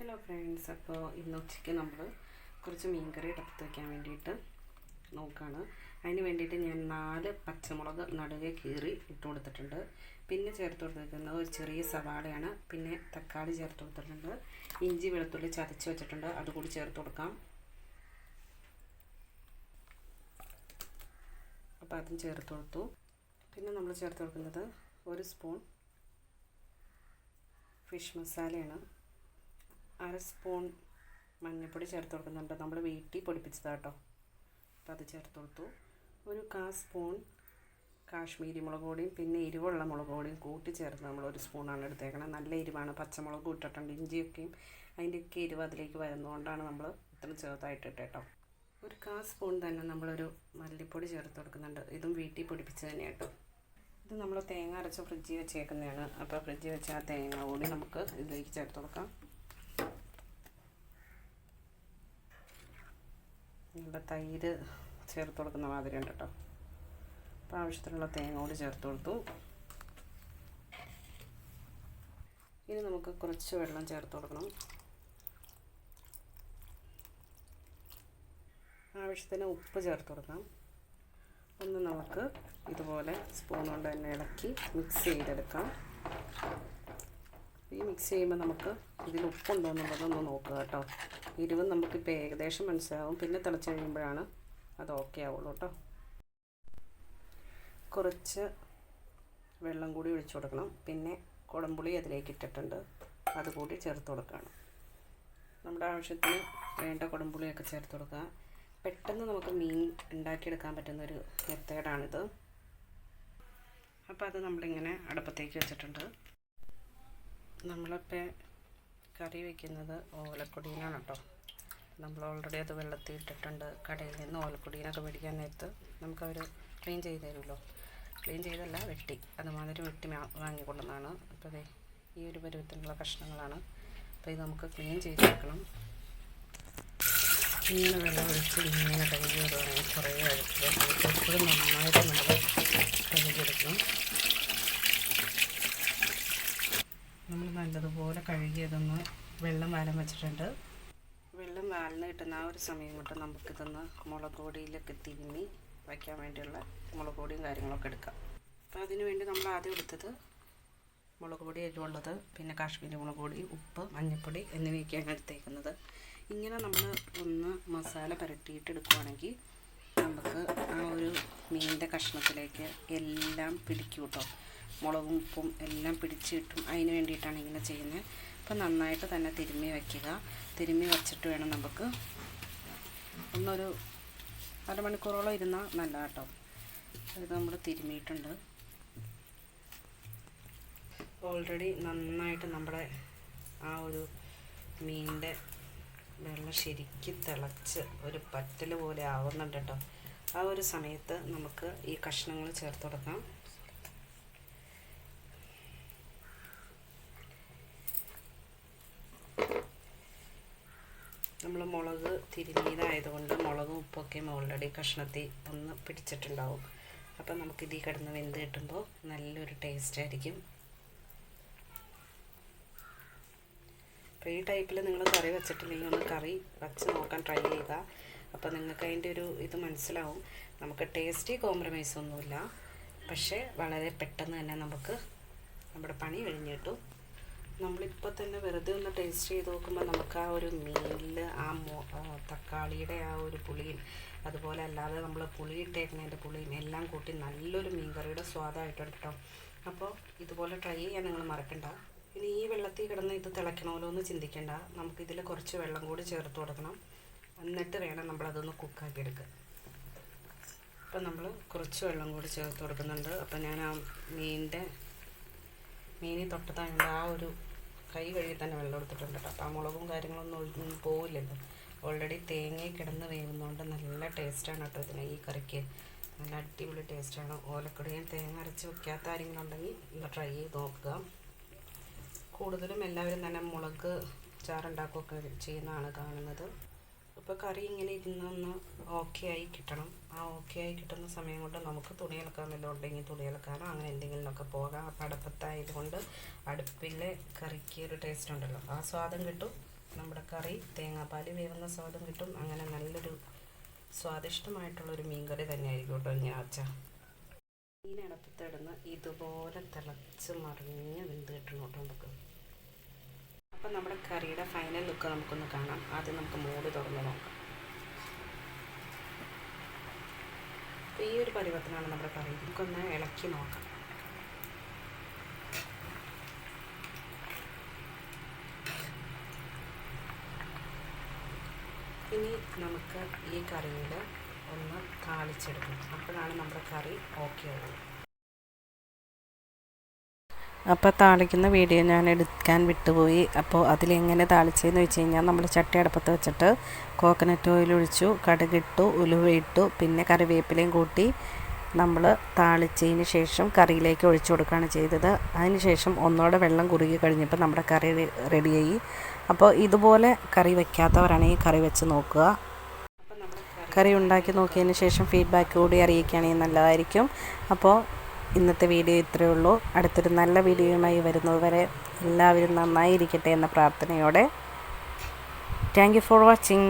Hello friends അപ്പോൾ ഇന്ന് ഉച്ചയ്ക്ക് നമ്മൾ കുറച്ച് മീൻകറി എടുത്ത് വയ്ക്കാൻ വേണ്ടിയിട്ട് നോക്കുകയാണ് അതിന് വേണ്ടിയിട്ട് ഞാൻ നാല് പച്ചമുളക് നടുകെ കീറി ഇട്ട് കൊടുത്തിട്ടുണ്ട്. പിന്നെ ചേർത്ത് കൊടുത്തിരിക്കുന്നത് ഒരു ചെറിയ സവാളയാണ്. പിന്നെ തക്കാളി ചേർത്ത് കൊടുത്തിട്ടുണ്ട്. ഇഞ്ചി വെളുത്തുള്ളി ചതച്ച് വെച്ചിട്ടുണ്ട്. അതുകൂടി ചേർത്ത് കൊടുക്കാം. അപ്പോൾ അതും ചേർത്ത് കൊടുത്തു. പിന്നെ നമ്മൾ ചേർത്ത് കൊടുക്കുന്നത് ഒരു സ്പൂൺ ഫിഷ് മസാലയാണ്. അര സ്പൂൺ മഞ്ഞൾപ്പൊടി ചേർത്ത് കൊടുക്കുന്നുണ്ട്. നമ്മൾ വീട്ടിൽ പൊടിപ്പിച്ചതാട്ടോ അപ്പോൾ അത് ചേർത്ത് കൊടുത്തു. ഒരു കാ സ്പൂൺ കാശ്മീരി മുളക് പൊടിയും പിന്നെ എരിവുള്ള മുളക് പൊടിയും കൂട്ടി ചേർത്ത് നമ്മൾ ഒരു സ്പൂണാണ് എടുത്തേക്കണം നല്ല എരിവാണ്. പച്ചമുളക് ഇട്ടിട്ടുണ്ട് ഇഞ്ചിയൊക്കെയും അതിന്റെയൊക്കെ എരിവ് അതിലേക്ക് വരുന്നതുകൊണ്ടാണ് നമ്മൾ ഇത്ര ചെറുതായിട്ട് ഇട്ടേട്ടോ. ഒരു കാ സ്പൂൺ തന്നെ നമ്മളൊരു മല്ലിപ്പൊടി ചേർത്ത് കൊടുക്കുന്നുണ്ട്. ഇതും വീട്ടിൽ പൊടിപ്പിച്ച് തന്നെ കേട്ടോ. ഇത് നമ്മൾ തേങ്ങ അരച്ച് ഫ്രിഡ്ജിൽ വെച്ചേക്കുന്നതാണ്. അപ്പോൾ ഫ്രിഡ്ജിൽ വെച്ച ആ തേങ്ങ കൂടി നമുക്ക് ഇതിലേക്ക് ചേർത്ത് കൊടുക്കാം. നമ്മുടെ തൈര് ചേർത്ത് കൊടുക്കുന്ന മാതിരി ഉണ്ട് കേട്ടോ. അപ്പോൾ ആവശ്യത്തിനുള്ള തേങ്ങ കൂടി ചേർത്ത് കൊടുത്തു. ഇനി നമുക്ക് കുറച്ച് വെള്ളം ചേർത്ത് കൊടുക്കണം. ആവശ്യത്തിന് ഉപ്പ് ചേർത്ത് കൊടുക്കാം. ഒന്ന് നമുക്ക് ഇതുപോലെ സ്പൂൺ കൊണ്ട് തന്നെ ഇളക്കി മിക്സ് ചെയ്തെടുക്കാം. ഈ മിക്സ് ചെയ്യുമ്പോൾ നമുക്ക് ഇതിൽ ഉപ്പുണ്ടോ എന്നുള്ളതൊന്ന് നോക്കുക കേട്ടോ. എരിവ് നമുക്കിപ്പോൾ ഏകദേശം മനസ്സിലാവും. പിന്നെ തിളച്ച് കഴിയുമ്പോഴാണ് അത് ഓക്കെ ആവുള്ളൂ കേട്ടോ. കുറച്ച് വെള്ളം കൂടി ഒഴിച്ചു കൊടുക്കണം. പിന്നെ കുടംപുളി അതിലേക്ക് ഇട്ടിട്ടുണ്ട്. അതുകൂടി ചേർത്ത് കൊടുക്കുകയാണ്. നമ്മുടെ ആവശ്യത്തിന് വേണ്ട കുടംപുളിയൊക്കെ ചേർത്ത് കൊടുക്കുക. പെട്ടെന്ന് നമുക്ക് മീൻ ഉണ്ടാക്കിയെടുക്കാൻ പറ്റുന്ന ഒരു മെത്തേഡാണിത്. അപ്പോൾ അത് നമ്മളിങ്ങനെ അടുപ്പത്തേക്ക് വെച്ചിട്ടുണ്ട്. നമ്മളിപ്പോൾ കറി വയ്ക്കുന്നത് ഓലക്കൊടിയിലാണ് കേട്ടോ നമ്മൾ ഓൾറെഡി അത് വെള്ളത്തിൽ ഇട്ടിട്ടുണ്ട്. കടയിൽ നിന്ന് ഓലക്കൊടിയിനൊക്കെ മേടിക്കാൻ നേരത്ത് നമുക്കവർ ക്ലീൻ ചെയ്ത് തരുമല്ലോ. ക്ലീൻ ചെയ്തല്ല വെട്ടി. അതുമാതിരി വെട്ടി വാങ്ങിക്കൊണ്ടുവന്നാണ് അപ്പോൾ അതെ ഈ ഒരു പരുവത്തിനുള്ള കഷ്ണങ്ങളാണ്. അപ്പോൾ ഇത് നമുക്ക് ക്ലീൻ ചെയ്ത് വെക്കണം. ഇങ്ങനെ വെള്ളം ഒഴിച്ച് ഇങ്ങനെ കഴുകി വിടുകയാണെങ്കിൽ കുറേ എപ്പോഴും നന്നായിട്ട് നമ്മൾ കഴുകിയെടുക്കണം നമ്മൾ നല്ലതുപോലെ കഴുകിയതൊന്ന് വെള്ളം വാലം വെച്ചിട്ടുണ്ട്. വെള്ളം വാലിന് കിട്ടുന്ന ആ ഒരു സമയം കൊണ്ട് നമുക്കിതൊന്ന് മുളക് പൊടിയിലൊക്കെ തിരുമ്മി വയ്ക്കാൻ വേണ്ടിയുള്ള മുളക് പൊടിയും കാര്യങ്ങളൊക്കെ എടുക്കാം. അപ്പോൾ അതിന് വേണ്ടി നമ്മൾ ആദ്യം എടുത്തത് മുളക് പൊടി എരിവുള്ളത് പിന്നെ കാശ്മീരി മുളക് പൊടി ഉപ്പ് മഞ്ഞൾപ്പൊടി എന്നിവയൊക്കെയാണ് എടുത്തേക്കുന്നത്. ഇങ്ങനെ നമ്മൾ ഒന്ന് മസാല പുരട്ടിയിട്ട് എടുക്കുവാണെങ്കിൽ നമുക്ക് ആ ഒരു മീനിന്റെ കഷ്ണത്തിലേക്ക് എല്ലാം പിടിക്കും കേട്ടോ. മുളകും ഉപ്പും എല്ലാം പിടിച്ച് കിട്ടും അതിന് വേണ്ടിയിട്ടാണ് ഇങ്ങനെ ചെയ്യുന്നത്. അപ്പോൾ നന്നായിട്ട് തന്നെ തിരുമ്മി വയ്ക്കുക തിരുമ്മി വച്ചിട്ട് വേണം നമുക്ക് ഒന്നൊരു അരമണിക്കൂറോളം ഇരുന്നാൽ നല്ല കേട്ടോ. ഇത് നമ്മൾ തിരുമ്മിയിട്ടുണ്ട്. ഓൾറെഡി നന്നായിട്ട് നമ്മുടെ ആ ഒരു മീനിന്റെ വെള്ളം ശരിക്കും തിളച്ച് ഒരു പറ്റൽ പോലെ ആവുന്നുണ്ട് കേട്ടോ. ആ ഒരു സമയത്ത് നമുക്ക് ഈ കഷ്ണങ്ങൾ ചേർത്ത് കൊടുക്കാം. നമ്മൾ മുളക് തിരിഞ്ഞതായതുകൊണ്ട് മുളകും ഉപ്പൊക്കെ ഓൾറെഡി കഷ്ണത്തിൽ ഒന്ന് പിടിച്ചിട്ടുണ്ടാവും. അപ്പം നമുക്ക് ഇതിൽ കിടന്ന് വെന്ത് കിട്ടുമ്പോൾ നല്ലൊരു ടേസ്റ്റ് ആയിരിക്കും. അപ്പോൾ ഈ ടൈപ്പിൽ നിങ്ങൾ കറി വെച്ചിട്ടില്ലെങ്കിൽ ഒന്ന് കറി വെച്ച് നോക്കാൻ ട്രൈ ചെയ്യുക. അപ്പോൾ നിങ്ങൾക്ക് അതിന്റെ ഒരു ഇത് മനസ്സിലാവും. നമുക്ക് ടേസ്റ്റി കോംപ്രമൈസ് ഒന്നുമില്ല. പക്ഷേ വളരെ പെട്ടെന്ന് തന്നെ നമുക്ക് നമ്മുടെ പണി കഴിഞ്ഞ് കിട്ടും നമ്മളിപ്പോൾ തന്നെ വെറുതെ ഒന്ന് ടേസ്റ്റ് ചെയ്ത് നോക്കുമ്പോൾ നമുക്ക് ആ ഒരു മീനിൽ ആ മോ തക്കാളിയുടെ ആ ഒരു പുളിയും അതുപോലെ അല്ലാതെ നമ്മൾ പുളി ഇട്ടേക്കുന്നതിന്റെ പുളിയും എല്ലാം കൂട്ടി നല്ലൊരു മീൻ കറിയുടെ സ്വാദായിട്ടുണ്ട് കേട്ടോ അപ്പോൾ ഇതുപോലെ ട്രൈ ചെയ്യാൻ നിങ്ങൾ മറക്കണ്ട. ഇനി ഈ വെള്ളത്തിൽ കിടന്ന് ഇത് തിളയ്ക്കണമല്ലോ എന്ന് ചിന്തിക്കേണ്ട. നമുക്കിതിൽ കുറച്ച് വെള്ളം കൂടി ചേർത്ത് കൊടുക്കണം. എന്നിട്ട് വേണം നമ്മളതൊന്ന് കുക്കാക്കി എടുക്കുക അപ്പം നമ്മൾ കുറച്ച് വെള്ളം കൂടി ചേർത്ത് കൊടുക്കുന്നുണ്ട്. അപ്പം ഞാൻ ആ മീനിന്റെ മീനി തൊട്ടത്തായ ആ ഒരു കൈ കഴുകി തന്നെ വെള്ളം എടുത്തിട്ടുണ്ട് കേട്ടോ. അപ്പോൾ ആ മുളകും കാര്യങ്ങളൊന്നും പോവില്ലല്ലോ. ഓൾറെഡി തേങ്ങയിൽ കിടന്ന് വേവുന്നതുകൊണ്ട് നല്ല ടേസ്റ്റാണ് കേട്ടോ ഇതിന് ഈ കറിക്ക്. നല്ല അടിപൊളി ടേസ്റ്റാണ് ഓലക്കടിയും തേങ്ങ അരച്ച് വെക്കാത്ത ആരെങ്കിലും ഉണ്ടെങ്കിൽ ഒന്ന് ട്രൈ ചെയ്ത് നോക്കുക. കൂടുതലും എല്ലാവരും തന്നെ മുളക് ചാറുണ്ടാക്കുകയൊക്കെ ചെയ്യുന്നതാണ് കാണുന്നത്. അപ്പോൾ കറി ഇങ്ങനെ ഇരുന്നൊന്ന് ഓക്കെ ആയി കിട്ടണം. ആ ഓക്കെ ആയി കിട്ടുന്ന സമയം കൊണ്ട് നമുക്ക് തുണി അലക്കാമെന്നല്ലോ ഉണ്ടെങ്കിൽ തുണി അലക്കാനോ അങ്ങനെ എന്തെങ്കിലുമൊക്കെ പോകാം. അപ്പം അടുപ്പത്തായത് കൊണ്ട് അടുപ്പിലെ കറിക്ക് ഒരു ടേസ്റ്റ് ഉണ്ടല്ലോ. ആ സ്വാദം കിട്ടും. നമ്മുടെ കറി തേങ്ങാപ്പാൽ വേവുന്ന സ്വാദം കിട്ടും. അങ്ങനെ നല്ലൊരു സ്വാദിഷ്ടമായിട്ടുള്ളൊരു മീൻകറി തന്നെയായിരിക്കും കേട്ടോ ഇങ്ങനെ അച്ഛ മീൻ അടപ്പത്തിടുന്ന ഇതുപോലെ തിളച്ച് മറിഞ്ഞ് വെന്ത് കിട്ടണം കേട്ടോ നമുക്ക്. അപ്പം നമ്മുടെ കറിയുടെ ഫൈനൽ ലുക്ക് നമുക്കൊന്ന് കാണാം. ആദ്യം നമുക്ക് മൂടി തുറന്ന് നോക്കാം. അപ്പോൾ ഈ ഒരു പരുവത്തിനാണ് നമ്മുടെ കറി. നമുക്കൊന്ന് ഇളക്കി നോക്കാം. ഇനി നമുക്ക് ഈ കറിയിൽ ഒന്ന് താളിച്ചെടുക്കണം. അപ്പോഴാണ് നമ്മുടെ കറി ഓക്കെ ആവുന്നത് അപ്പോൾ താളിക്കുന്ന വീഡിയോ ഞാൻ എടുക്കാൻ വിട്ടുപോയി. അപ്പോൾ അതിലെങ്ങനെ താളിച്ചതെന്ന് വെച്ച് കഴിഞ്ഞാൽ നമ്മൾ ചട്ടി അടുപ്പത്ത് വെച്ചിട്ട് കോക്കനട്ട് ഓയിൽ ഒഴിച്ചു കടുകിട്ടു ഉലുവയിട്ടു പിന്നെ കറിവേപ്പിലയും കൂട്ടി നമ്മൾ താളിച്ചതിന് ശേഷം കറിയിലേക്ക് ഒഴിച്ചു കൊടുക്കുകയാണ് ചെയ്തത്. അതിനുശേഷം ഒന്നോടെ വെള്ളം കുറുകി കഴിഞ്ഞപ്പോൾ നമ്മുടെ കറി റെഡിയായി. അപ്പോൾ ഇതുപോലെ കറി വയ്ക്കാത്തവരാണെങ്കിൽ കറി വെച്ച് നോക്കുക. കറി ഉണ്ടാക്കി നോക്കിയതിന് ശേഷം ഫീഡ്ബാക്ക് കൂടി അറിയിക്കുകയാണെങ്കിൽ നല്ലതായിരിക്കും. അപ്പോൾ ഇന്നത്തെ വീഡിയോ ഇത്രയേ ഉള്ളൂ. അടുത്തൊരു നല്ല വീഡിയോയുമായി വരുന്നതുവരെ എല്ലാവരും നന്നായിരിക്കട്ടെ എന്ന പ്രാർത്ഥനയോടെ. Thank for watching